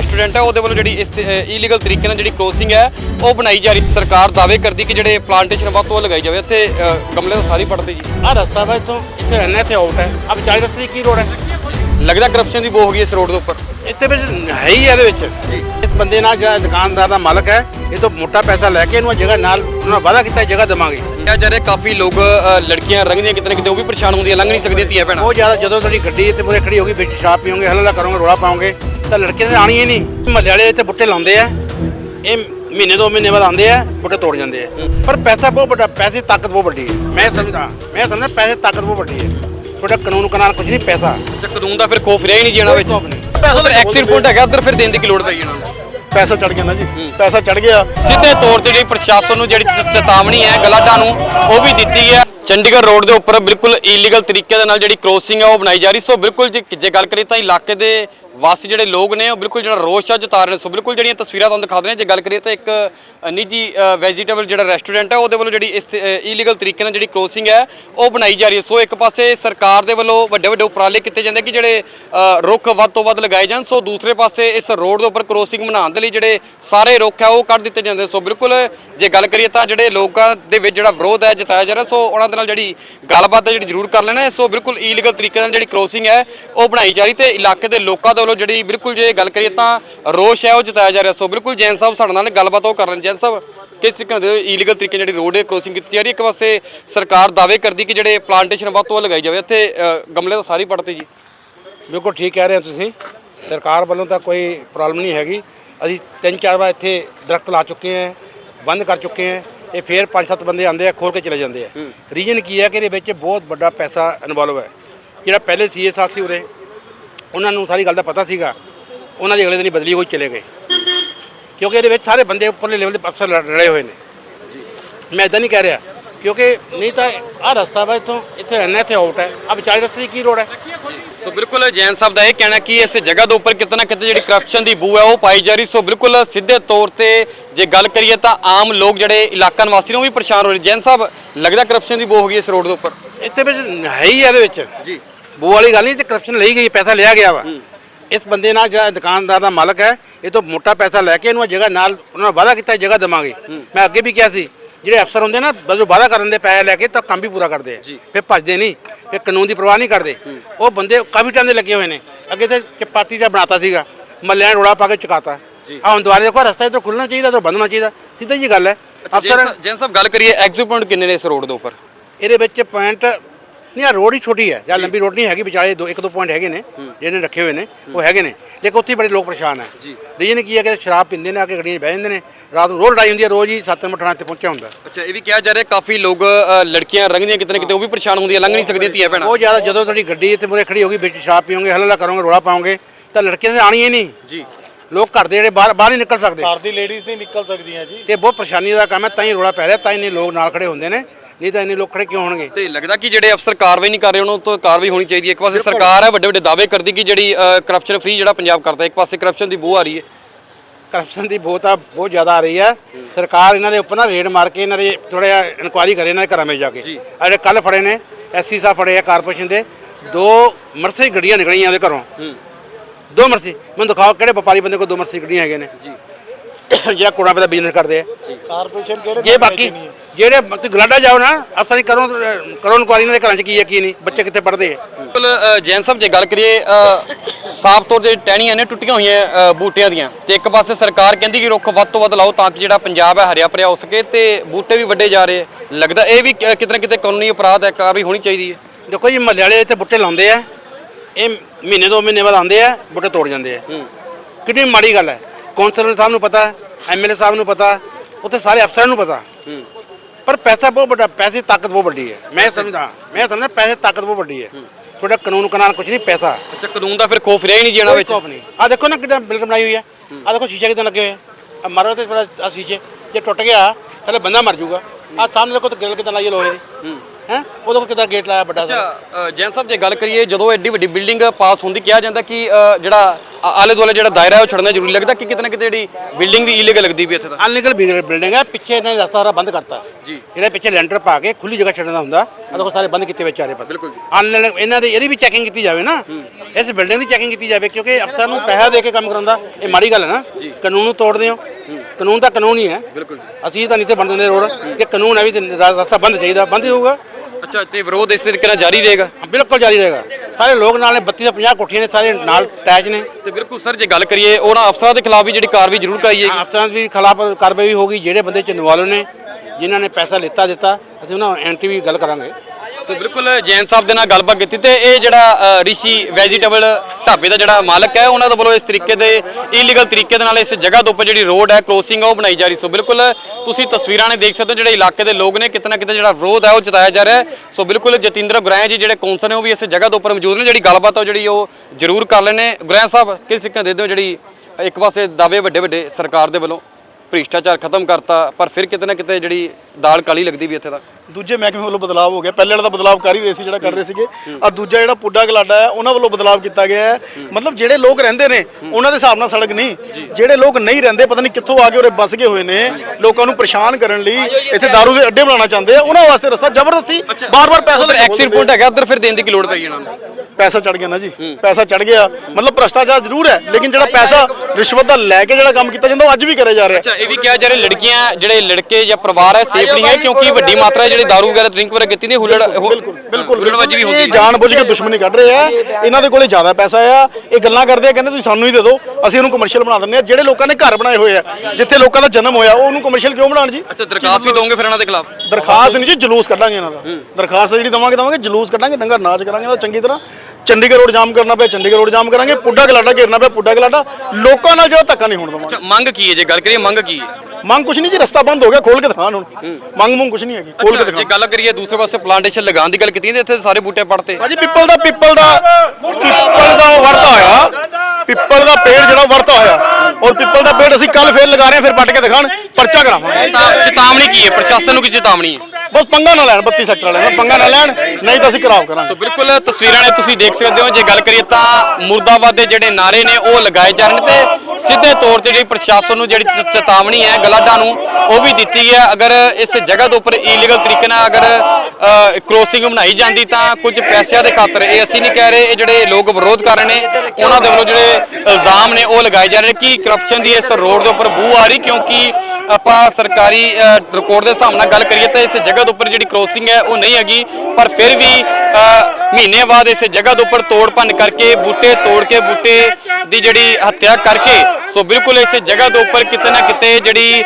Restaurant ਹੈ ਉਹਦੇ ਵੱਲੋਂ ਜਿਹੜੀ ਇਸ ਇਲੀਗਲ ਤਰੀਕੇ ਨਾਲ ਜਿਹੜੀ ਕ੍ਰੋਸਿੰਗ ਹੈ ਉਹ ਬਣਾਈ ਜਾ ਰਹੀ ਸਰਕਾਰ ਦਾਅਵੇ ਕਰਦੀ ਕਿ ਜਿਹੜੇ ਪਲਾਂਟੇਸ਼ਨ ਵੱਧ ਤੋਂ ਲਗਾਈ ਜਾਵੇ ਇੱਥੇ ਗਮਲੇ ਤਾਂ ਸਾਰੀ ਪੜਦੇ ਜੀ। ਆ ਰਸਤਾ ਵਾ ਇੱਥੋਂ ਇੱਥੇ ਰਹਿਣਾ ਇੱਥੇ ਆਊਟ ਹੈ। ਆ ਵਿਚਾਲੇ ਰਸਤੇ ਦੀ ਕੀ ਰੋਡ ਹੈ? ਲੱਗਦਾ ਕਰਪਸ਼ਨ ਦੀ ਬੋ ਹੋ ਗਈ ਇਸ ਰੋਡ ਦੇ ਉੱਪਰ। ਇੱਥੇ ਵਿੱਚ ਹੈ ਹੀ ਇਹਦੇ ਵਿੱਚ। ਇਸ ਬੰਦੇ ਨਾਲ ਜਿਹੜਾ ਦੁਕਾਨਦਾਰ ਦਾ ਮਾਲਕ ਹੈ ਇਹ ਤੋਂ ਮੋਟਾ ਪੈਸਾ ਲੈ ਕੇ ਇਹਨੂੰ ਇਹ ਜਗ੍ਹਾ ਨਾਲ ਉਹਨਾਂ ਵਾਅਦਾ ਕੀਤਾ ਜਗ੍ਹਾ ਦੇਵਾਂਗੇ। ਕਿਹਾ ਜਾ ਰਿਹਾ ਕਾਫੀ ਲੋਕ ਲੜਕੀਆਂ ਰੰਗਦੀਆਂ ਕਿਤੇ ਨਾ ਕਿਤੇ ਉਹ ਵੀ ਪਰੇਸ਼ਾਨ ਹੁੰਦੀਆਂ ਲੰਘ ਨਹੀਂ ਸਕਦੀਆਂ ਧੀਆਂ ਭੈਣਾਂ। ਉਹ ਜ਼ਿਆਦਾ ਜਦੋਂ ਤੁਹਾਡੀ ਗੱਡੀ ਇੱਥੇ ਮੂਹਰੇ ਖੜੀ ਹੋਗੀ ਵਿੱਚ ਸ਼ਰਾਬ ਪੀਓਗੇ ਹੱਲਾ ਕਰੋਗੇ ਰੋਲਾ ਪਾਓਗੇ ਤਾਂ ਲੜਕੇ ਤੇ ਆਣੀ ਹੀ ਨਹੀਂ। ਮਹੱਲੇ ਵਾਲੇ ਇੱਥੇ ਬੁੱਟੇ ਲਾਉਂਦੇ ਆ। ਇਹ ਮਹੀਨੇ ਦੋ ਮਹੀਨੇ ਬਾਅਦ ਆਉਂਦੇ ਆ ਬੁੱਟੇ ਤੋੜ ਜਾਂਦੇ ਆ। ਪਰ ਪੈਸਾ ਬਹੁਤ ਵੱਡਾ ਪੈਸੇ ਤਾਕਤ ਬਹੁਤ ਵੱਡੀ ਹੈ। ਮੈਂ ਸਮਝਦਾ ਮੈਂ ਸਮਝਦਾ ਪੈਸੇ ਤਾਕਤ ਬਹੁਤ ਵੱਡੀ ਹੈ। ਤੁਹਾਡਾ ਕਾਨੂੰਨ ਕਨਾਨ ਕੁਝ ਨਹੀਂ ਪੈਸਾ। ਅੱਛਾ ਕਾਨੂੰਨ ਦਾ ਫਿਰ ਖੋਫ ਰਿਹਾ ਹੀ ਨਹੀਂ ਜਣਾ ਵਿੱਚ। ਪੈਸਾ ਤਾਂ ਐਕਸੀਡੈਂਟ ਪੁਆਇੰਟ ਹੈਗਾ ਉਧਰ ਫਿਰ ਦੇਣ ਦੀ ਕੀ ਲੋੜ ਪਈ ਇਹਨਾਂ ਨੂੰ? ਪੈਸਾ ਚੜ ਗਿਆ ਨਾ ਜੀ। ਪੈਸਾ ਚੜ ਗਿਆ। ਸਿੱਧੇ ਤੌਰ ਤੇ ਜਿਹੜੀ ਪ੍ਰਸ਼ਾਸਨ ਨੂੰ ਜਿਹੜੀ ਚੇਤਾਵਨੀ ਹੈ ਗਲਾਡਾ ਨੂੰ ਉਹ ਵੀ ਦਿੱਤੀ ਹੈ। ਚੰਡੀਗੜ੍ਹ ਰੋਡ ਦੇ ਉੱਪਰ ਬਿਲਕੁਲ ਇਲੀਗਲ ਤਰੀਕੇ ਦੇ ਨਾਲ ਜਿਹੜੀ ਕ੍ਰੋਸਿੰਗ ਹੈ ਉਹ ਬਣਾਈ ਜਾ ਰਹੀ। ਸੋ ਬਿਲਕੁਲ ਜੇ ਜੇ ਗੱਲ ਕਰੀਏ ਤਾਂ ਇਲਾਕੇ ਦੇ ਵਾਸੀ ਜਿਹੜੇ ਲੋਕ ਨੇ ਉਹ ਬਿਲਕੁਲ ਜਿਹੜਾ ਰੋਸ਼ ਆ ਜਤਾ ਰਹੇ ਨੇ। ਸੋ ਬਿਲਕੁਲ ਜਿਹੜੀਆਂ ਤਸਵੀਰਾਂ ਤੁਹਾਨੂੰ ਦਿਖਾ ਰਹੇ ਨੇ ਜੇ ਗੱਲ ਕਰੀਏ ਤਾਂ ਇੱਕ ਨਿੱਜੀ ਵੈਜੀਟੇਬਲ ਜਿਹੜਾ ਰੈਸਟੋਰੈਂਟ ਹੈ, ਉਹਦੇ ਵੱਲੋਂ ਜਿਹੜੀ ਇਸ ਇਲੀਗਲ ਤਰੀਕੇ ਨਾਲ ਜਿਹੜੀ ਕ੍ਰੋਸਿੰਗ ਹੈ, ਉਹ ਬਣਾਈ ਜਾ ਰਹੀ ਹੈ। ਸੋ ਇੱਕ ਪਾਸੇ ਸਰਕਾਰ ਦੇ ਵੱਲੋਂ ਵੱਡੇ ਵੱਡੇ ਉਪਰਾਲੇ ਕੀਤੇ ਜਾਂਦੇ ਕਿ ਜਿਹੜੇ ਰੁੱਖ ਵੱਧ ਤੋਂ ਵੱਧ ਲਗਾਏ ਜਾਣ। ਸੋ ਦੂਸਰੇ ਪਾਸੇ ਇਸ ਰੋਡ ਦੇ ਉੱਪਰ ਕ੍ਰੋਸਿੰਗ ਬਣਾਉਣ ਦੇ ਲਈ ਜਿਹੜੇ ਸਾਰੇ ਰੁੱਖ ਹੈ, ਉਹ ਕੱਢ ਦਿੱਤੇ ਜਾਂਦੇ ਸੋ ਬਿਲਕੁਲ ਜੇ ਗੱਲ ਕਰੀਏ ਤਾਂ ਜਿਹੜੇ ਲੋਕਾਂ ਦੇ ਵਿੱਚ ਜਿਹੜਾ ਵਿਰੋਧ ਹੈ, ਜਤਾਇਆ ਜਾ ਰਿਹਾ। ਸੋ ਉਹਨਾਂ ਦੇ ਨਾਲ ਜਿਹੜੀ ਗੱਲਬਾਤ ਹੈ, ਜਿਹੜੀ ਜ਼ਰੂਰ ਕਰ ਲੈਣਾ ਸੋ ਬਿਲਕੁਲ ਇਲੀਗਲ ਤਰੀਕੇ ਨਾਲ ਜਿਹੜੀ ਕ੍ਰੋਸਿੰਗ ਹੈ, ਉਹ ਬਣਾਈ ਜਾ ਰਹੀ ਤੇ ਇਲਾਕੇ ਦੇ ਲੋਕਾਂ ਦੇ ਵੱਲੋਂ ਜਿਹੜੀ ਬਿਲਕੁਲ ਜੇ ਗੱਲ ਕਰੀਏ ਤਾਂ ਰੋਸ਼ ਹੈ ਉਹ ਜਤਾਇਆ ਜਾ ਰਿਹਾ। ਸੋ ਬਿਲਕੁਲ ਜੈਨ ਸਾਹਿਬ ਸਾਡੇ ਨਾਲ ਗੱਲਬਾਤ ਉਹ ਕਰ ਰਹੇ ਜੈਨ ਸਾਹਿਬ ਕਿਸ ਤਰੀਕੇ ਨਾਲ ਇਲੀਗਲ ਤਰੀਕੇ ਜਿਹੜੀ ਰੋਡ ਹੈ ਕ੍ਰੋਸਿੰਗ ਕੀਤੀ ਜਾ ਰਹੀ ਇੱਕ ਪਾਸੇ ਸਰਕਾਰ ਦਾਅਵੇ ਕਰਦੀ ਕਿ ਜਿਹੜੇ ਪਲਾਂਟੇਸ਼ਨ ਵੱਧ ਤੋਂ ਵੱਧ ਲਗਾਈ ਜਾਵੇ। ਇੱਥੇ ਗਮਲੇ ਤਾਂ ਸਾਰੀ ਪੜਤੇ ਜੀ। ਬਿਲਕੁਲ ਠੀਕ ਕਹਿ ਰਹੇ ਹੋ ਤੁਸੀਂ। ਸਰਕਾਰ ਵੱਲੋਂ ਤਾਂ ਕੋਈ ਪ੍ਰੋਬਲਮ ਨਹੀਂ ਹੈਗੀ। ਅਸੀਂ ਤਿੰਨ ਚਾਰ ਵਾਰ ਇੱਥੇ ਦਰਖਤ ਲਾ ਚੁੱਕੇ ਹਾਂ ਬੰਦ ਕਰ ਚੁੱਕੇ ਹਾਂ। ਇਹ ਫੇਰ ਪੰਜ ਸੱਤ ਬੰਦੇ ਆਉਂਦੇ ਆ ਖੋਲ ਕੇ ਚਲੇ ਜਾਂਦੇ ਆ। ਰੀਜਨ ਕੀ ਹੈ ਕਿ ਇਹਦੇ ਵਿੱਚ ਬਹੁਤ ਵੱਡਾ ਪੈਸਾ ਇਨਵੋਲਵ ਹੈ। ਜਿਹੜਾ ਪਹਿਲੇ ਸੀਏ ਸਾਹਿਬ ਸੀ ਉਰੇ ਉਹਨਾਂ ਨੂੰ ਸਾਰੀ ਗੱਲ ਦਾ ਪਤਾ ਸੀਗਾ ਉਹਨਾਂ ਦੀ ਅਗਲੇ ਦਿਨ ਹੀ ਬਦਲੀ ਹੋਈ ਚਲੇ ਗਏ। ਕਿਉਂਕਿ ਇਹਦੇ ਵਿੱਚ ਸਾਰੇ ਬੰਦੇ ਉੱਪਰਲੇ ਲੈਵਲ ਦੇ ਅਫਸਰ ਲੜ- ਹੋਏ ਨੇ। ਮੈਂ ਇਦਾਂ ਨਹੀਂ ਕਹਿ ਰਿਹਾ ਕਿਉਂਕਿ ਨਹੀਂ ਤਾਂ ਆਹ ਰਸਤਾ ਵਾ ਇੱਥੋਂ ਇੱਥੇ ਰਹਿਣਾ ਇੱਥੇ ਆਊਟ ਹੈ। ਆ ਵਿਚਾਲੇ ਰਸਤੇ ਦੀ ਕੀ ਰੋਡ ਹੈ? ਸੋ ਬਿਲਕੁਲ ਜੈਨ ਸਾਹਿਬ ਦਾ ਇਹ ਕਹਿਣਾ ਕਿ ਇਸ ਜਗ੍ਹਾ ਦੇ ਉੱਪਰ ਕਿਤੇ ਨਾ ਕਿਤੇ ਜਿਹੜੀ ਕਰਪਸ਼ਨ ਦੀ ਬੂ ਹੈ ਉਹ ਪਾਈ ਜਾ ਰਹੀ। ਸੋ ਬਿਲਕੁਲ ਸਿੱਧੇ ਤੌਰ ਤੇ ਜੇ ਗੱਲ ਕਰੀਏ ਤਾਂ ਆਮ ਲੋਕ ਜਿਹੜੇ ਇਲਾਕਾ ਨਿਵਾਸੀ ਨੇ ਉਹ ਵੀ ਪਰੇਸ਼ਾਨ ਹੋ ਰਹੇ ਜੈਨ ਸਾਹਿਬ ਲੱਗਦਾ ਕਰਪਸ਼ਨ ਦੀ ਬੂ ਹੋ ਗਈ ਇਸ ਰੋਡ ਦੇ ਉੱਪਰ? ਇੱਥੇ ਵਿੱਚ ਹੈ ਹੀ ਇਹਦੇ ਵਿੱਚ। ਜੀ। ਬੂ ਵਾਲੀ ਗੱਲ ਨਹੀਂ ਤੇ ਕਰਪਸ਼ਨ ਲਈ ਗਈ ਪੈਸਾ ਲਿਆ ਗਿਆ ਵਾ। ਇਸ ਬੰਦੇ ਨਾਲ ਜਿਹੜਾ ਦੁਕਾਨਦਾਰ ਦਾ ਮਾਲਕ ਹੈ ਇਹ ਤੋਂ ਮੋਟਾ ਪੈਸਾ ਲੈ ਕੇ ਇਹਨੂੰ ਇਹ ਜਗ੍ਹਾ ਨਾਲ ਉਹਨਾਂ ਨੇ ਵਾਅਦਾ ਕੀਤਾ ਜਗ੍ਹਾ ਦੇਵਾਂਗੇ। ਮੈਂ ਅੱਗੇ ਵੀ ਕਿਹਾ ਸੀ ਜਿਹੜੇ ਅਫਸਰ ਹੁੰਦੇ ਨਾ ਜਦੋਂ ਵਾਅਦਾ ਕਰਨ ਦੇ ਪੈਸੇ ਲੈ ਕੇ ਤਾਂ ਕੰਮ ਵੀ ਪੂਰਾ ਕਰਦੇ ਆ। ਫਿਰ ਭੱਜਦੇ ਨਹੀਂ ਫਿਰ ਕਾਨੂੰਨ ਦੀ ਪਰਵਾਹ ਨਹੀਂ ਕਰਦੇ। ਉਹ ਬੰਦੇ ਕਾਫੀ ਟਾਈਮ ਦੇ ਲੱਗੇ ਹੋਏ ਨੇ। ਅੱਗੇ ਤੇ ਚਪਾਤੀ ਦਾ ਬਣਾਤਾ ਸੀਗਾ ਮੱਲਿਆਂ ਰੋਲਾ ਪਾ ਕੇ ਚੁਕਾਤਾ। ਆ ਹੁਣ ਦੁਆਰੇ ਦੇਖੋ ਰਸਤਾ ਇੱਧਰ ਖੁੱਲਣਾ ਚਾਹੀਦਾ ਤਾਂ ਬੰਦ ਹੋਣਾ ਚਾਹੀਦਾ ਸਿੱਧਾ ਜੀ ਗੱਲ ਹੈ। ਅਫਸਰ ਜੈਨ ਸਾਹਿਬ ਗੱਲ ਕਰੀਏ ਐਗਜ਼ਿਟ ਪੁਆਇੰਟ ਕਿੰਨੇ ਨੇ ਇਸ ਰੋਡ ਦੇ ਉੱਪਰ? ਇਹਦੇ ਵਿੱਚ ਪੁਆਇੰਟ ਨਹੀਂ ਆ ਰੋਡ ਹੀ ਛੋਟੀ ਹੈ। ਜਾਂ ਲੰਬੀ ਰੋਡ ਨਹੀਂ ਹੈਗੀ ਵਿਚਾਲੇ ਦੋ ਇੱਕ ਦੋ ਪੁਆਇੰਟ ਹੈਗੇ ਨੇ ਜਿਹਨੇ ਰੱਖੇ ਹੋਏ ਨੇ ਉਹ ਹੈਗੇ ਨੇ। ਲੇਕਿਨ ਉੱਥੇ ਹੀ ਬੜੇ ਲੋਕ ਪਰੇਸ਼ਾਨ ਹੈ। ਰੀਜਨ ਕੀ ਹੈ ਕਿ ਸ਼ਰਾਬ ਪੀਂਦੇ ਨੇ ਆ ਕੇ ਗੱਡੀਆਂ 'ਚ ਬਹਿ ਜਾਂਦੇ ਨੇ। ਰਾਤ ਨੂੰ ਰੋਜ਼ ਲੜਾਈ ਹੁੰਦੀ ਹੈ ਰੋਜ਼ ਹੀ ਸੱਤ ਮਠਣਾ ਤੇ ਪਹੁੰਚਿਆ ਹੁੰਦਾ। ਅੱਛਾ ਇਹ ਵੀ ਕਿਹਾ ਜਾ ਰਿਹਾ ਕਾਫੀ ਲੋਕ ਲੜਕੀਆਂ ਰੰਗਦੀਆਂ ਕਿਤੇ ਨਾ ਕਿਤੇ ਉਹ ਵੀ ਪਰੇਸ਼ਾਨ ਹੁੰਦੀਆਂ ਲੰਘ ਨਹੀਂ ਸਕਦੀਆਂ ਧੀਆਂ ਭੈਣਾਂ। ਉਹ ਜ਼ਿਆਦਾ ਜਦੋਂ ਤੁਹਾਡੀ ਗੱਡੀ ਇੱਥੇ ਮੂਹਰੇ ਖੜੀ ਹੋਗੀ ਵਿੱਚ ਸ਼ਰਾਬ ਪੀਓਗੇ ਹੱਲਾ ਕਰੋਗੇ ਰੋਲਾ ਪਾਓਗੇ ਤਾਂ ਲੜਕੀਆਂ ਤੇ ਆਣੀ ਹੀ ਨਹੀਂ। ਜੀ। ਲੋਕ ਘਰ ਦੇ ਜਿਹੜੇ ਬਾਹਰ ਬਾਹਰ ਨਹੀਂ ਨਿਕਲ ਸਕਦੇ। ਘਰ ਦੀ ਲੇਡੀਜ਼ ਨਹੀਂ ਨਿਕਲ ਸਕਦੀਆਂ ਜੀ। ਤੇ ਬਹੁਤ ਪਰੇਸ਼ਾਨੀ ਦਾ ਕੰਮ ਹੈ ਤਾਂ ਹੀ ਰੋਲਾ ਪੈ ਰਿਹਾ ਤਾਂ ਹੀ ਇੰਨੇ ਲੋਕ ਨਾਲ ਖੜੇ ਹੁੰਦੇ ਨੇ। ਨਹੀਂ ਤਾਂ ਇੰਨੇ ਲੋਕ ਖੜੇ ਕਿਉਂ ਹੋਣਗੇ? ਤੇ ਲੱਗਦਾ ਕਿ ਜਿਹੜੇ ਅਫਸਰ ਕਾਰਵਾਈ ਨਹੀਂ ਕਰ ਰਹੇ ਉਹਨਾਂ ਤੋਂ ਕਾਰਵਾਈ ਹੋਣੀ ਚਾਹੀਦੀ ਹੈ। ਇੱਕ ਪਾਸੇ ਸਰਕਾਰ ਹੈ ਵੱਡੇ ਵੱਡੇ ਦਾਅਵੇ ਕਰਦੀ ਕਿ ਜਿਹੜੀ ਕਰਪਸ਼ਨ ਫ੍ਰੀ ਜਿਹੜਾ ਪੰਜਾਬ ਕਰਦਾ ਇੱਕ ਪਾਸੇ ਕਰਪਸ਼ਨ ਦੀ ਬੂ ਆ ਰਹੀ ਹੈ। ਕਰਪਸ਼ਨ ਦੀ ਬਹੁਤ ਆ ਬਹੁਤ ਜ਼ਿਆਦਾ ਆ ਰਹੀ ਹੈ। ਸਰਕਾਰ ਇਹਨਾਂ ਦੇ ਉੱਪਰ ਨਾ ਰੇਡ ਮਾਰ ਕੇ ਇਹਨਾਂ ਦੇ ਥੋੜਾ ਜਿਹਾ ਇਨਕੁਆਇਰੀ ਕਰੇ ਇਹਨਾਂ ਦੇ ਘਰਾਂ ਵਿੱਚ ਜਾ ਕੇ। ਜਿਹੜੇ ਕੱਲ ਫੜੇ ਨੇ ਐਸਸੀ ਸਾਹਿਬ ਫੜੇ ਆ ਕਾਰਪੋਰੇਸ਼ਨ ਦੇ ਦੋ ਮਰਸੇ ਗੱਡੀਆਂ ਨਿਕਲੀਆਂ ਉਹਦੇ ਘਰੋਂ। ਦੋ ਮਰਸੀ। ਮੈਨੂੰ ਦਿਖਾਓ ਕਿਹੜੇ ਵਪਾਰੀ ਬੰਦੇ ਕੋਲ ਦੋ ਮਰਸੀ ਗੱਡੀਆਂ ਹੈਗੇ ਨੇ। ਜੀ। ਜਿਹੜਾ ਕੋੜਾ ਦਾ ਬਿਜ਼ਨਸ ਕਰਦੇ ਆ। ਕਾਰਪੋਰੇਸ਼ਨ ਕਿਹੜੇ ਜੇ ਬਾਕੀ ਜਿਹੜੇ ਤੁਸੀਂ ਗਲਾਡਾ ਜਾਓ ਨਾ ਅਫਸਰ ਕਰੋ ਕਰੋ ਇਨਕੁਆਇਰੀ ਇਹਨਾਂ ਦੇ ਘਰਾਂ 'ਚ ਕੀ ਹੈ ਕੀ ਨਹੀਂ ਬੱਚੇ ਕਿੱਥੇ ਪੜ੍ਹਦੇ ਆ? ਬਿਲਕੁਲ ਜੈਨ ਸਾਹਿਬ ਜੇ ਗੱਲ ਕਰੀਏ ਸਾਫ਼ ਤੌਰ ਤੇ ਟਹਿਣੀਆਂ ਨੇ ਟੁੱਟੀਆਂ ਹੋਈਆਂ ਬੂਟਿਆਂ ਦੀਆਂ। ਤੇ ਇੱਕ ਪਾਸੇ ਸਰਕਾਰ ਕਹਿੰਦੀ ਕਿ ਰੁੱਖ ਵੱਧ ਤੋਂ ਵੱਧ ਲਾਓ ਤਾਂ ਕਿ ਜਿਹੜਾ ਪੰਜਾਬ ਹੈ ਹਰਿਆ ਭਰਿਆ ਹੋ ਸਕੇ ਤੇ ਬੂਟੇ ਵੀ ਵੱਡੇ ਜਾ ਰਹੇ। ਲੱਗਦਾ ਇਹ ਵੀ ਕਿਤੇ ਨਾ ਕਿਤੇ ਕਾਨੂੰਨੀ ਅਪਰਾਧ ਹੈ ਕਾਰਵਾਈ ਹੋਣੀ ਚਾਹੀਦੀ ਹੈ। ਦੇਖੋ ਜੀ ਮਹੱਲੇ ਵਾਲੇ ਇੱਥੇ ਬੁੱਟੇ ਲਾਉਂਦੇ ਆ ਇਹ ਮਹੀਨੇ ਦੋ ਮਹੀਨੇ ਬਾਅਦ ਆਉਂਦੇ ਆ ਬੁੱਟੇ ਤੋੜ ਜਾਂਦੇ ਆ। ਕਿੰਨੀ ਮਾੜੀ ਗੱਲ ਹੈ। ਕੌਂਸਲਰ ਸਾਹਿਬ ਨੂੰ ਪਤਾ ਐਮਐਲਏ ਸਾਹਿਬ ਨੂੰ ਪਤਾ ਉੱਥੇ ਸਾਰੇ ਅਫਸਰਾਂ ਨੂੰ ਪਤਾ। ਪਰ ਪੈਸਾ ਬਹੁਤ ਵੱਡਾ ਪੈਸੇ ਤਾਕਤ ਬਹੁਤ ਵੱਡੀ ਹੈ। ਮੈਂ ਸਮਝਦਾ। ਮੈਂ ਸਮਝਦਾ ਪੈਸੇ ਤਾਕਤ ਬਹੁਤ ਵੱਡੀ ਹੈ। ਤੁਹਾਡਾ ਕਾਨੂੰਨ ਕਨਾਨ ਕੁਝ ਨਹੀਂ ਪੈਸਾ। ਅੱਛਾ ਕਾਨੂੰਨ ਦਾ ਫਿਰ ਖੋਫ ਰਿਹਾ ਹੀ ਨਹੀਂ ਜਣਾ ਵਿੱਚ? ਆ ਦੇਖੋ ਨਾ ਕਿੰਨਾ ਬਿਲਡਿੰਗ ਬਣਾਈ ਹੋਈ ਹੈ। ਆ ਦੇਖੋ ਸ਼ੀਸ਼ੇ ਕਿਦਾਂ ਲੱਗੇ ਹੋਏ ਆ। ਮਾਰੋ ਤੇ ਬੜਾ ਆ ਸ਼ੀਸ਼ੇ। ਜੇ ਟੁੱਟ ਗਿਆ ਥੱਲੇ ਬੰਦਾ ਮਰ ਜਾਊਗਾ। ਆ ਸਾਹਮਣੇ ਦੇਖੋ ਤੇ ਗ੍ਰਿਲ ਕਿਦਾਂ ਲਾਈ ਲੋਹੇ ਦੀ। ਹੈ? ਕੋਲ ਕਿਦਾਂ ਗੇਟ ਲਾਇਆ ਵੱਡਾ ਸਾਰਾ? ਅੱਛਾ ਜੈਨ ਸਾਹਿਬ ਜੇ ਗੱਲ ਕਰੀਏ ਜਦੋਂ ਐਡੀ ਵੱਡੀ ਬਿਲਡਿੰਗ ਪਾਸ ਹੁੰਦੀ ਕਿਹਾ ਜਾਂਦਾ ਕਿ ਅ, ਜਿਹੜਾ ਆ- ਆਲੇ ਦੁਆਲੇ ਜਿਹੜਾ ਦਾਇਰਾ ਹੈ ਉਹ ਛੱਡਣਾ ਜ਼ਰੂਰੀ ਲੱਗਦਾ ਕਿ ਕਿਤੇ ਨਾ ਕਿਤੇ ਜਿਹੜੀ ਬਿਲਡਿੰਗ ਵੀ ਇਲੀਗਲ ਲੱਗਦੀ ਵੀ ਇੱਥੇ ਤਾਂ? ਅਨਲੀਗਲ ਬਿਲਡਿੰਗ ਹੈ ਪਿੱਛੇ ਇਹਨਾਂ ਨੇ ਰਸਤਾ ਸਾਰਾ ਬੰਦ ਕਰਤਾ। ਜੀ। ਜਿਹੜਾ ਪਿੱਛੇ ਲੈਂਟਰ ਪਾ ਕੇ ਖੁੱਲੀ ਜਗ੍ਹਾ ਛੱਡਣਾ ਹੁੰਦਾ ਉਹ ਦੇਖੋ ਸਾਰੇ ਬੰਦ ਕੀਤੇ ਵਿੱਚ ਆਰੇ ਪਾਸੇ। ਬਿਲਕੁਲ ਜੀ। ਅਨਲੀਗਲ ਇਹਨਾਂ ਦੀ ਇਹਦੀ ਵੀ ਚੈਕਿੰਗ ਕੀਤੀ ਜਾਵੇ ਨਾ। ਇਸ ਬਿਲਡਿੰਗ ਦੀ ਚੈਕਿੰਗ ਕੀਤੀ ਜਾਵੇ ਕਿਉਂਕਿ ਅਫਸਰ ਨੂੰ ਪੈਸਾ ਦੇ ਕੇ ਕੰਮ ਕਰਾਉਂਦਾ ਇਹ ਮਾੜੀ ਗੱਲ ਹੈ ਨਾ। ਕਾਨੂੰਨ ਨੂੰ ਤੋੜਦੇ ਹੋ। ਕਾਨੂੰਨ ਤਾਂ ਕਾਨੂੰਨ ਹੀ ਹੈ। ਬਿਲਕੁਲ ਅਸੀਂ ਤਾਂ ਨਹੀਂ ਤੇ ਬਣ ਦਿੰਦੇ ਰੋਡ। ਕਿ ਕਾਨੂੰਨ ਹੈ ਵੀ ਤੇ ਰਾ- ਰਸਤਾ ਬੰਦ ਚਾਹੀਦਾ ਬੰਦ ਹੀ ਹੋਊਗਾ। ਅੱਛਾ ਤੇ ਵਿਰੋਧ ਇਸ ਤਰੀਕੇ ਨਾਲ ਜਾਰੀ ਰਹੇਗਾ? ਬਿਲਕੁਲ ਜਾਰੀ ਰਹੇਗਾ। ਸਾਰੇ ਲੋਕ ਨਾਲ ਨੇ 32 ਤੋਂ 50 ਕੋਠੀਆਂ ਨੇ ਸਾਰੇ ਨਾਲ ਅਟੈਚ ਨੇ। ਤੇ ਬਿਲਕੁਲ ਸਰ ਜੇ ਗੱਲ ਕਰੀਏ ਉਹਨਾਂ ਅਫਸਰਾਂ ਦੇ ਖਿਲਾਫ ਵੀ ਜਿਹੜੀ ਕਾਰਵਾਈ ਜ਼ਰੂਰ ਕਰਾਈ ਜਾਏਗੀ। ਅਫਸਰਾਂ ਦੀ ਖਿਲਾਫ ਕਾਰਵਾਈ ਵੀ ਹੋਗੀ ਜਿਹੜੇ ਬੰਦੇ ਚ ਇਨਵੋਲਵ ਨੇ ਜਿਨ੍ਹਾਂ ਨੇ ਪੈਸਾ ਲਿੱਤਾ ਦਿੱਤਾ ਅਸੀਂ ਉਹਨਾਂ ਐਂਟੀ ਵੀ ਗੱਲ ਕਰਾਂਗੇ। ਸੋ ਬਿਲਕੁਲ, ਜੈਨ ਸਾਹਿਬ ਦੇ ਨਾਲ ਗੱਲਬਾਤ ਕੀਤੀ ਤੇ ਇਹ ਜਿਹੜਾ ਰਿਸ਼ੀ ਵੈਜੀਟੇਬਲ ਢਾਬੇ ਦਾ ਜਿਹੜਾ ਮਾਲਕ ਹੈ, ਉਹਨਾਂ ਦੇ ਵੱਲੋਂ ਇਸ ਤਰੀਕੇ ਦੇ ਇਲੀਗਲ ਤਰੀਕੇ ਦੇ ਨਾਲ ਇਸ ਜਗ੍ਹਾ ਦੇ ਉੱਪਰ ਜਿਹੜੀ ਰੋਡ ਹੈ ਕ੍ਰੋਸਿੰਗ ਉਹ ਬਣਾਈ ਜਾ ਰਹੀ। ਸੋ ਬਿਲਕੁਲ, ਤੁਸੀਂ ਤਸਵੀਰਾਂ ਨੇ ਦੇਖ ਸਕਦੇ ਹੋ, ਜਿਹੜੇ ਇਲਾਕੇ ਦੇ ਲੋਕ ਨੇ ਕਿਤੇ ਨਾ ਕਿਤੇ ਜਿਹੜਾ ਵਿਰੋਧ ਹੈ, ਉਹ ਜਤਾਇਆ ਜਾ ਰਿਹਾ ਸੋ ਬਿਲਕੁਲ, ਜਤਿੰਦਰ ਗੁਰਾਇਆ ਜੀ ਜਿਹੜੇ ਕੌਂਸਲ ਨੇ, ਉਹ ਵੀ ਇਸ ਜਗ੍ਹਾ ਦੇ ਉੱਪਰ ਮੌਜੂਦ ਨੇ, ਜਿਹੜੀ ਗੱਲਬਾਤ ਹੈ ਜਿਹੜੀ ਉਹ ਜ਼ਰੂਰ ਕਰ ਲੈਣੇ ਗੁਰਾਇਆ ਸਾਹਿਬ, ਕਿਸ ਤਰੀਕੇ ਨਾਲ ਦੇ ਦਿਓ ਜਿਹੜੀ ਇੱਕ ਪਾਸੇ ਦਾਅਵੇ ਵੱਡੇ ਵੱਡੇ ਸਰਕਾਰ ਦੇ ਵੱਲੋਂ? ਭ੍ਰਿਸ਼ਟਾਚਾਰ ਖਤਮ ਕਰਤਾ ਪਰ ਫਿਰ ਕਿਤੇ ਨਾ ਕਿਤੇ ਜਿਹੜੀ ਦਾਲ ਕਾਲੀ ਲੱਗਦੀ ਵੀ ਇੱਥੇ ਤਾਂ ਦੂਜੇ ਮਹਿਕਮੇ ਵੱਲੋਂ ਬਦਲਾਅ ਹੋ ਗਿਆ। ਪਹਿਲੇ ਵਾਲਾ ਤਾਂ ਬਦਲਾਅ ਕਰ ਹੀ ਰਹੇ ਸੀ ਜਿਹੜਾ ਕਰ ਰਹੇ ਸੀਗੇ। ਆ ਦੂਜਾ ਜਿਹੜਾ ਪੁੱਡਾ ਗਲਾਡਾ ਹੈ ਉਹਨਾਂ ਵੱਲੋਂ ਬਦਲਾਅ ਕੀਤਾ ਗਿਆ ਹੈ। ਮਤਲਬ ਜਿਹੜੇ ਲੋਕ ਰਹਿੰਦੇ ਨੇ ਉਹਨਾਂ ਦੇ ਹਿਸਾਬ ਨਾਲ ਸੜਕ ਨਹੀਂ। ਜਿਹੜੇ ਲੋਕ ਨਹੀਂ ਰਹਿੰਦੇ ਪਤਾ ਨਹੀਂ ਕਿੱਥੋਂ ਆ ਕੇ ਉਰੇ ਬਸ ਗਏ ਹੋਏ ਨੇ ਲੋਕਾਂ ਨੂੰ ਪਰੇਸ਼ਾਨ ਕਰਨ ਲਈ ਇੱਥੇ ਦਾਰੂ ਦੇ ਅੱਡੇ ਬਣਾਉਣਾ ਚਾਹੁੰਦੇ ਆ। ਉਹਨਾਂ ਵਾਸਤੇ ਰਸਤਾ ਜ਼ਬਰਦਸਤੀ ਬਾਰ-ਬਾਰ ਪੈਸਾ ਲੈ ਐਕਸਿਟ ਪੁਆਇੰਟ ਹੈਗਾ ਉਧਰ ਫਿਰ ਦੇਣ ਦੀ ਕੀ ਲੋੜ ਪਈ ਇਹਨਾਂ ਨੂੰ? ਪੈਸਾ ਚੜ ਗਿਆ ਨਾ ਜੀ। ਪੈਸਾ ਚੜ ਗਿਆ। ਮਤਲਬ ਭ੍ਰਸ਼ਟਾਚਾਰ ਜ਼ਰੂਰ ਹੈ ਲੇਕਿਨ ਜਿਹੜਾ ਪੈਸਾ ਰਿਸ਼ਵਤ ਦਾ ਲੈ ਕੇ ਜਿਹੜਾ ਕੰਮ ਕੀਤਾ ਜਾਂਦਾ ਉਹ ਅੱਜ ਵੀ ਕਰਿਆ ਜਾ ਰਿਹਾ। ਅੱਛਾ ਇਹ ਵੀ ਕਿਹਾ ਜਾ ਰਿਹਾ ਲੜਕੀਆਂ ਜਿਹੜੇ ਲੜਕੇ ਜਾਂ ਪਰਿਵਾਰ ਹੈ ਸੇਫ ਨਹੀਂ ਹੈ ਕਿਉਂਕਿ ਵੱਡੀ ਮਾਤਰਾ ਜਿਹੜੀ ਦਾਰੂ ਵਗੈਰਾ ਡਰਿੰਕ ਵਗੈਰਾ ਕੀਤੀ ਨਹੀਂ ਹੁੱਲੜ ਬਿਲਕੁਲ ਬਿਲਕੁਲ ਹੁੱਲੜਬਾਜ਼ੀ ਵੀ ਹੁੰਦੀ ਹੈ ਜਾਣਬੁੱਝ ਕੇ ਦੁਸ਼ਮਣੀ ਕੱਢ ਰਹੇ ਆ। ਇਹਨਾਂ ਦੇ ਕੋਲੇ ਜ਼ਿਆਦਾ ਪੈਸਾ ਆ। ਇਹ ਗੱਲਾਂ ਕਰਦੇ ਆ ਕਹਿੰਦੇ ਤੁਸੀਂ ਸਾਨੂੰ ਹੀ ਦੇ ਦਿਓ। ਅਸੀਂ ਉਹਨੂੰ ਕਮਰਸ਼ੀਅਲ ਬਣਾ ਦਿੰਦੇ ਆ। ਜਿਹੜੇ ਲੋਕਾਂ ਨੇ ਘਰ ਬਣਾਏ ਹੋਏ ਆ ਜਿੱਥੇ ਲੋਕਾਂ ਦਾ ਜਨਮ ਹੋਇਆ ਉਹ ਉਹਨੂੰ ਕਮਰਸ਼ੀਅਲ ਕਿਉਂ ਬਣਾਉਣ ਜੀ? ਅੱਛਾ ਦਰਖਾਸਤ ਵੀ ਦੋਗੇ ਫਿਰ ਇਹਨਾਂ ਦੇ ਖਿਲਾਫ। ਦਰਖਾਸਤ ਨਹੀਂ ਜੀ ਜਲੂਸ ਕੱਢਾਂਗੇ ਇਹਨਾਂ ਦਾ। ਦਰਖਾਸਤ ਜਿਹੜੀ ਦਵਾਂਗੇ ਦਵਾਂਗੇ ਜਲੂਸ ਕੱਢਾਂਗੇ ਨੰਗਾ ਨਾਚ ਕਰਾਂਗੇ ਉਹਦਾ ਚੰਗੀ ਤਰ੍ਹਾਂ। ਚੰਡੀਗੜ੍ਹ ਰੋਡ ਜਾਮ ਕਰਨਾ ਪਿਆ ਚੰਡੀਗੜ੍ਹ ਰੋਡ ਜਾਮ ਕਰਾਂਗੇ ਪੁੱਡਾ ਗਲਾਡਾ ਘੇਰਨਾ ਪਿਆ ਪੁੱਡਾ ਗਲਾਡਾ ਲੋਕਾਂ ਨਾਲ ਜਿਹੜਾ ਧੱਕਾ ਨਹੀਂ ਹੋਣ ਦਵਾਂਗੇ। ਅੱਛਾ ਮੰਗ ਕੀ ਹੈ ਜੇ ਗੱਲ ਕਰੀਏ ਮੰਗ ਕੀ ਹੈ? ਮੰਗ ਕੁਛ ਨਹੀਂ ਜੀ ਰਸਤਾ ਬੰਦ ਹੋ ਗਿਆ ਖੋਲ ਕੇ ਦਿਖਾਣ ਹੁਣ। ਮੰਗ ਮੰਗ ਕੁਛ ਨਹੀਂ ਹੈਗੀ ਖੋਲ ਕੇ ਅੱਛਾ ਜੇ ਦਿਖਾਣ ਗੱਲ ਕਰੀਏ ਦੂਸਰੇ ਪਾਸੇ ਪਲਾਂਟੇਸ਼ਨ ਲਗਾਉਣ ਦੀ ਗੱਲ ਕੀਤੀ ਤੇ ਇੱਥੇ ਸਾਰੇ ਬੂਟੇ ਪੜਤੇ ਭਾਜੀ ਪਿੱਪਲ ਦਾ ਪਿੱਪਲ ਦਾ ਪਿੱਪਲ ਦਾ ਉਹ ਵਰਤਾ ਹੋਇਆ। ਪਿੱਪਲ ਦਾ ਪੇੜ ਜਿਹੜਾ ਵਰਤਾ ਹੋਇਆ। ਔਰ ਪਿੱਪਲ ਦਾ ਪੇੜ ਅਸੀਂ ਕੱਲ ਫੇਰ ਲਗਾ ਰਹੇ ਹਾਂ ਫਿਰ ਪੱਟ ਕੇ ਦਿਖਾਣ ਪਰਚਾ ਕਰਾਵਾਂਗੇ। ਚੇਤਾਵਨੀ ਕੀ ਹੈ? ਪ੍ਰਸ਼ਾਸਨ ਨੂੰ ਕੀ ਚੇਤਾਵਨੀ ਹੈ? ਬਸ ਪੰਗਾ ਨਾ ਲੈਣ 32 ਸੈਕਟਰ ਵਾਲਿਆਂ ਨਾਲ ਪੰਗਾ ਨਾ ਲੈਣ ਨਹੀਂ ਤਾਂ ਅਸੀਂ ਖਰਾਬ ਕਰਾਂਗੇ। ਸੋ ਬਿਲਕੁਲ ਤਸਵੀਰਾਂ ਨੇ ਤੁਸੀਂ ਦੇਖ ਸਕਦੇ ਹੋ। ਜੇ ਗੱਲ ਕਰੀਏ ਤਾਂ ਮੁਰਦਾਬਾਦ ਦੇ ਜਿਹੜੇ ਨਾਰੇ ਨੇ ਉਹ ਲਗਾਏ ਜਾ ਰਹੇ ਨੇ ਤੇ ਸਿੱਧੇ ਤੌਰ ਤੇ ਜਿਹੜੀ ਪ੍ਰਸ਼ਾਸਨ ਨੂੰ ਜਿਹੜੀ ਚੇਤਾਵਨੀ ਹੈ ਗਲਾਡਾ ਨੂੰ, ਉਹ ਵੀ ਦਿੱਤੀ ਹੈ। ਅਗਰ ਇਸ ਜਗ੍ਹਾ ਦੇ ਉੱਪਰ ਇਲੀਗਲ ਤਰੀਕੇ ਨਾਲ ਅਗਰ ਕ੍ਰੋਸਿੰਗ ਬਣਾਈ ਜਾਂਦੀ ਤਾਂ ਕੁਝ ਪੈਸਿਆਂ ਦੇ ਖਾਤਰ, ਇਹ ਅਸੀਂ ਨਹੀਂ ਕਹਿ ਰਹੇ, ਇਹ ਜਿਹੜੇ ਲੋਕ ਵਿਰੋਧ ਕਰ ਰਹੇ ਨੇ, ਉਹਨਾਂ ਦੇ ਵੱਲੋਂ ਜਿਹੜੇ ਇਲਜ਼ਾਮ ਨੇ, ਉਹ ਲਗਾਏ ਜਾ ਰਹੇ ਨੇ ਕਿ ਕਰਪਸ਼ਨ ਦੀ ਇਸ ਰੋਡ ਦੇ ਉੱਪਰ ਬੂ ਆ ਰਹੀ, ਕਿਉਂਕਿ ਆਪਾਂ ਸਰਕਾਰੀ ਰਿਕਾਰਡ ਦੇ ਹਿਸਾਬ ਨਾਲ ਗੱਲ ਕਰੀਏ ਤਾਂ ਇਸ ਜਗ੍ਹਾ ਦੇ ਉੱਪਰ ਜਿਹੜੀ ਕ੍ਰੋਸਿੰਗ ਹੈ, ਉਹ ਨਹੀਂ ਹੈਗੀ, ਪਰ ਫਿਰ ਵੀ ਮਹੀਨੇ ਬਾਅਦ ਇਸ ਜਗ੍ਹਾ ਦੇ ਉੱਪਰ ਤੋੜ ਭੰਨ ਕਰਕੇ, ਬੂਟੇ ਤੋੜ ਕੇ, ਬੂਟੇ ਦੀ ਜਿਹੜੀ ਹੱਤਿਆ ਕਰਕੇ ਸੋ ਬਿਲਕੁਲ ਇਸ ਜਗ੍ਹਾ ਦੇ ਉੱਪਰ ਕਿਤੇ ਨਾ ਕਿਤੇ ਜਿਹੜੀ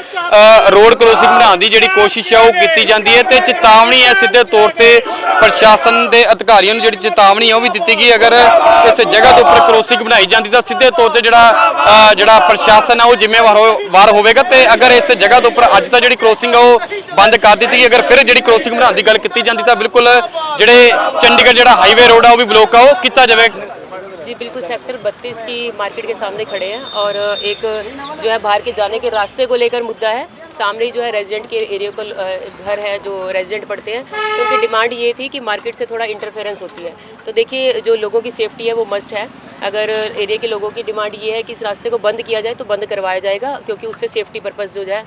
ਰੋਡ ਕ੍ਰੋਸਿੰਗ ਬਣਾਉਣ ਦੀ ਜਿਹੜੀ ਕੋਸ਼ਿਸ਼ ਹੈ ਉਹ ਕੀਤੀ ਜਾਂਦੀ ਹੈ ਤੇ ਚੇਤਾਵਨੀ ਹੈ ਸਿੱਧੇ ਤੌਰ ਤੇ ਪ੍ਰਸ਼ਾਸਨ ਦੇ ਅਧਿਕਾਰੀਆਂ ਨੂੰ ਜਿਹੜੀ ਚੇਤਾਵਨੀ ਹੈ ਉਹ ਵੀ ਦਿੱਤੀ ਗਈ। ਅਗਰ ਇਸ ਜਗ੍ਹਾ ਦੇ ਉੱਪਰ ਕ੍ਰੋਸਿੰਗ ਬਣਾਈ ਜਾਂਦੀ ਤਾਂ ਸਿੱਧੇ ਤੌਰ ਤੇ ਜਿਹੜਾ ਜਿਹੜਾ ਪ੍ਰਸ਼ਾਸਨ ਹੈ ਉਹ ਜ਼ਿੰਮੇਵਾਰ ਹੋ- ਵਾਰ ਹੋਵੇਗਾ ਤੇ ਅਗਰ ਇਸ ਜਗ੍ਹਾ ਦੇ ਉੱਪਰ ਅੱਜ ਤਾਂ ਜਿਹੜੀ ਕ੍ਰੋਸਿੰਗ ਹੈ ਉਹ ਬੰਦ ਕਰ ਦਿੱਤੀ ਗਈ। ਅਗਰ ਫਿਰ ਜਿਹੜੀ ਕ੍ਰੋਸਿੰਗ ਬਣਾਉਣ ਦੀ ਗੱਲ ਕੀਤੀ ਜਾਂਦੀ ਤਾਂ ਬਿਲਕੁਲ ਜਿਹੜੇ ਚੰਡੀਗੜ੍ਹ ਜਿਹੜਾ ਹਾਈਵੇ ਰੋਡ ਆ, ਉਹ ਵੀ ਬਲੋਕ ਆ, ਉਹ ਕੀਤਾ ਜਾਵੇ। जी, बिल्कुल सेक्टर 32 की मार्केट के सामने खड़े हैं और एक जो है बाहर के जाने के रास्ते को लेकर मुद्दा है। सामने जो है रेजिडेंट के एरिया को घर है जो रेजिडेंट पढ़ते हैं। तो उनकी डिमांड ये थी कि मार्केट से थोड़ा इंटरफेरेंस होती है। तो देखिए, जो लोगों की सेफ्टी है वो मस्ट है। अगर एरिया के लोगों की डिमांड ये है कि इस रास्ते को बंद किया जाए तो बंद करवाया जाएगा, क्योंकि उससे सेफ्टी पर्पज़ जो है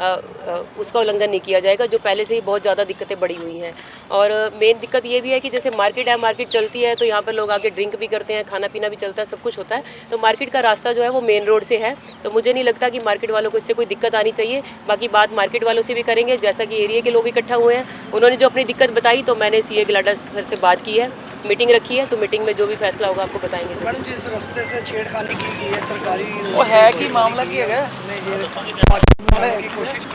उसका उल्लंघन नहीं किया जाएगा जो पहले से ही बहुत ज़्यादा दिक्कतें बढ़ी हुई हैं। और मेन दिक्कत ये भी है कि जैसे मार्केट है मार्केट चलती है तो यहाँ पर लोग आके ड्रिंक भी करते हैं खाना पीना भी चलता है सब कुछ होता है। तो मार्केट का रास्ता जो है वो मेन रोड से है। तो मुझे नहीं लगता कि मार्केट वालों को इससे कोई दिक्कत आनी चाहिए। बाकी बात मार्केट वालों से भी करेंगे जैसा कि एरिए के लोग इकट्ठा हुए हैं। उन्होंने जो अपनी दिक्कत बताई तो मैंने सी ए सर से बात की है। मीटिंग रखी है तो मीटिंग में जो भी फैसला होगा आपको बताएँगे। मैडम जी इस रस्ते से छेड़खानी की है सरकारी वो है कि मामला की है उससे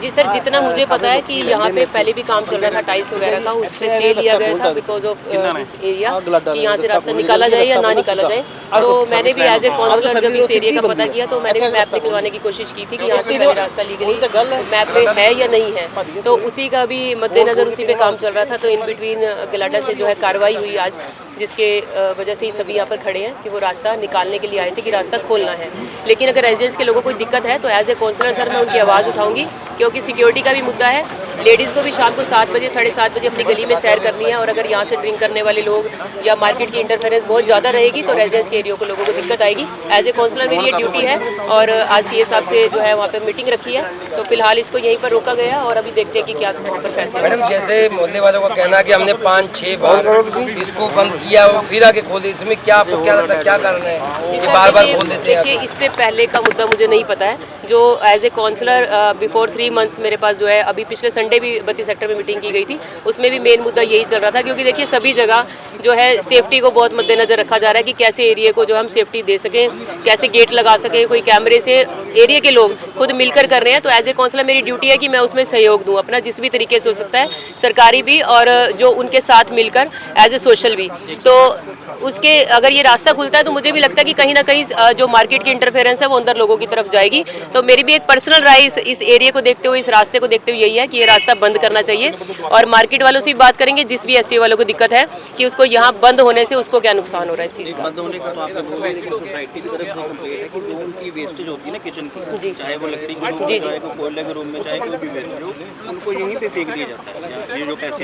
जी सर जितना मुझे पता है कि यहाँ पे पहले भी काम चल रहा था टाइल्स वगैरह का उस पे स्टे लिया गया था बिकॉज़ ऑफ़ दिस एरिया कि यहाँ से रास्ता निकाला जाए या ना निकाला जाए। तो मैंने भी एज ए काउंसलर जब इस एरिया का पता किया तो मैंने भी मैप निकलवाने की कोशिश की थी कि यहाँ से पहले रास्ता लीगली मैप में है या नहीं है? तो उसी का भी मद्देनजर उसी पे काम चल रहा था तो इन बिटवीन गलाडा से जो है कार्रवाई हुई आज। जिसके अ, वजह से ही सभी यहाँ पर खड़े हैं कि वो रास्ता निकालने के लिए आए थे कि रास्ता खोलना है लेकिन अगर रेजिडेंट्स के लोगों को कोई दिक्कत है तो एज ए काउंसलर सर मैं उनकी आवाज़ उठाऊंगी क्योंकि सिक्योरिटी का भी मुद्दा है लेडीज़ को भी शाम को सात बजे साढ़े सात बजे अपनी गली में सैर करनी है और अगर यहाँ से ड्रिंक करने वाले लोग या मार्केट की इंटरफेरेंस बहुत ज़्यादा रहेगी तो रेजिडेंस के एरिया को लोगों को दिक्कत आएगी। एज ए काउंसलर मेरी ये ड्यूटी है और आज सी साहब से जो है वहाँ पे मीटिंग रखी है तो फ़िलहाल इसको यहीं पर रोका गया और अभी देखते हैं कि क्या यहाँ पर फैसला मैडम जैसे मोहल्ले वालों का कहना है कि हमने पाँच छह बार इसको बंद किया फिर आके खोल दिया इसमें क्या आपको क्या लगता है क्या कारण है सर, बार बार खोल देते हैं देखिए इससे पहले का मुद्दा मुझे नहीं पता है। जो as a counsellor before three months मेरे पास जो है अभी पिछले संडे भी बत्ती सेक्टर में मीटिंग की गई थी। उसमें भी मेन मुद्दा यही चल रहा था क्योंकि देखिए सभी जगह जो है सेफ्टी को बहुत मद्देनजर रखा जा रहा है कि कैसे एरिया को जो हम सेफ्टी दे सकें कैसे गेट लगा सकें कोई कैमरे से एरिया के लोग खुद मिलकर कर रहे हैं। तो एज ए काउंसलर मेरी ड्यूटी है कि मैं उसमें सहयोग दूँ अपना जिस भी तरीके से हो सकता है सरकारी भी और जो उनके साथ मिलकर एज ए सोशल भी। तो उसके अगर ये रास्ता खुलता है तो मुझे भी लगता है कि कहीं ना कहीं जो मार्केट की इंटरफेरेंस है वो अंदर लोगों की तरफ़ जाएगी। तो मेरी भी एक पर्सनल राय इस, इस एरिया को देखते हुए इस रास्ते को देखते हुए यही है कि ये रास्ता रास्ता बंद करना चाहिए। और मार्केट वालों से बात करेंगे जिस भी एस वालों को दिक्कत है कि उसको यहाँ बंद होने से उसको क्या नुकसान हो रहा है इस चीज़ का। जी। हाँ, जी जी।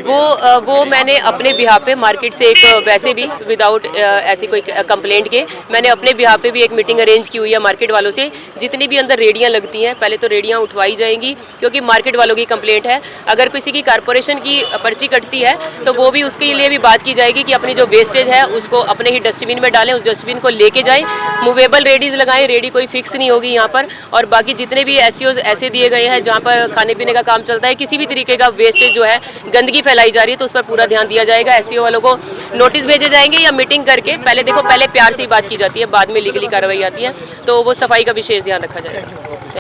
वो वो मैंने अपने बिहार पे मार्केट से एक वैसे भी विदाउट ऐसी कोई कंप्लेंट के मैंने अपने बिहार पे भी एक मीटिंग अरेंज की हुई है मार्केट वालों से। जितनी भी अंदर रेडियाँ लगती हैं पहले तो रेडियाँ उठवाई जाएँगी क्योंकि मार्केट वालों की कंप्लेंट है। है। अगर किसी की कारपोरेशन की पर्ची कटती है तो वो भी उसके लिए भी बात की जाएगी कि अपनी जो वेस्टेज है, उसको अपने ही डस्टबिन में डालें, उस डस्टबिन को लेके जाएँ। मूवेबल रेडीज लगाएँ रेडी कोई फिक्स नहीं होगी यहाँ पर। और बाकी जितने भी एस ऐसे दिए गए हैं, जहाँ पर खाने पीने का काम चलता है, किसी भी तरीके का वेस्टेज जो है, गंदगी फैलाई जा रही है तो उस पर पूरा ध्यान दिया जाएगा। एस वालों को नोटिस भेजे जाएँगे या मीटिंग करके, पहले देखो, पहले प्यार से ही बात की जाती है, बाद में लीगली कार्रवाई आती है तो वो सफ़ाई का विशेष ध्यान रखा जाएगा।